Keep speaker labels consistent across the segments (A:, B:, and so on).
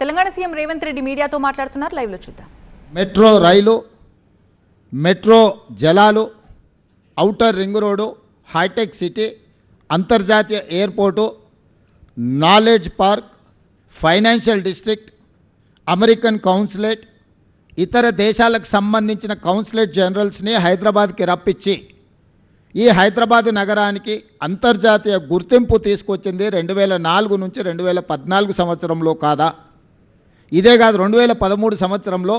A: Telangana CM Revanth Reddy మీడియాతో మాట్లాడుతున్నారు. లైవ్లో చూద్దాం.
B: మెట్రో రైలు మెట్రో జలాలు outer ring road hitech city అంతర్జాతీయ airport knowledge park financial district American consulate ఇతర దేశాలకు సంబంధించిన కౌన్సిలేట్ జనరల్స్ని హైదరాబాద్కి రప్పించి ఈ హైదరాబాదు నగరానికి అంతర్జాతీయ గుర్తింపు తీసుకొచ్చింది రెండు వేల నాలుగు నుంచి రెండు వేల పద్నాలుగు సంవత్సరంలో కాదా? ఇదే కాదు రెండు వేల పదమూడు సంవత్సరంలో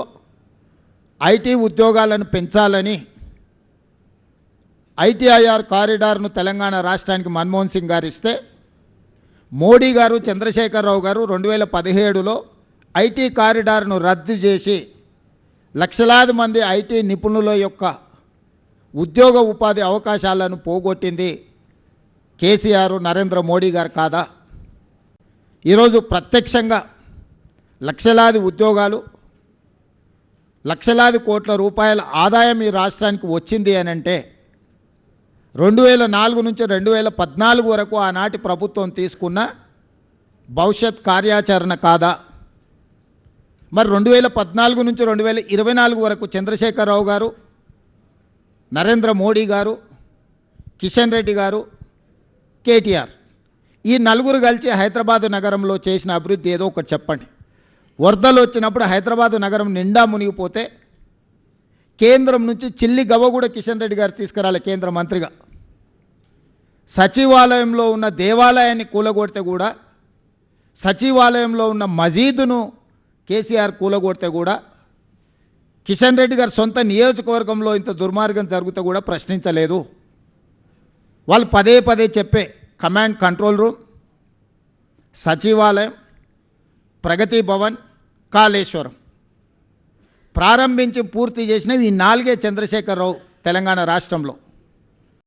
B: ఐటీ ఉద్యోగాలను పెంచాలని ఐటీఐఆర్ కారిడార్ను తెలంగాణ రాష్ట్రానికి మన్మోహన్ సింగ్ గారు ఇస్తే మోడీ గారు చంద్రశేఖరరావు గారు రెండు వేల పదిహేడులో ఐటీ కారిడార్ను రద్దు చేసి లక్షలాది మంది ఐటీ నిపుణుల యొక్క ఉద్యోగ ఉపాధి అవకాశాలను పోగొట్టింది కేసీఆర్ నరేంద్ర మోడీ గారు కాదా? ఈరోజు ప్రత్యక్షంగా లక్షలాది ఉద్యోగాలు లక్షలాది కోట్ల రూపాయల ఆదాయం ఈ రాష్ట్రానికి వచ్చింది అని అంటే రెండు వేల నాలుగు నుంచి రెండు వేల పద్నాలుగు వరకు ఆనాటి ప్రభుత్వం తీసుకున్న భవిష్యత్ కార్యాచరణ కాదా? మరి రెండు వేల పద్నాలుగు నుంచి రెండు వేల ఇరవై నాలుగు వరకు చంద్రశేఖరరావు గారు నరేంద్ర మోడీ గారు కిషన్ రెడ్డి గారు కేటీఆర్ ఈ నలుగురు కలిసి హైదరాబాదు నగరంలో చేసిన అభివృద్ధి ఏదో ఒకటి చెప్పండి. వరదలు వచ్చినప్పుడు హైదరాబాదు నగరం నిండా మునిగిపోతే కేంద్రం నుంచి చిల్లి గవ్వ కూడా కిషన్ రెడ్డి గారు తీసుకురాలి కేంద్ర మంత్రిగా. సచివాలయంలో ఉన్న దేవాలయాన్ని కూలగొడితే కూడా సచివాలయంలో ఉన్న మజీదును కేసీఆర్ కూలగొడితే కూడా కిషన్ రెడ్డి గారు సొంత నియోజకవర్గంలో ఇంత దుర్మార్గం జరిగితే కూడా ప్రశ్నించలేదు. వాళ్ళు పదే పదే చెప్పే కమాండ్ కంట్రోల్ రూమ్ సచివాలయం ప్రగతి భవన్ కాళేశ్వరం. ప్రారంభించి పూర్తి చేసినవి ఈ నాలుగే చంద్రశేఖరరావు తెలంగాణ రాష్ట్రంలో.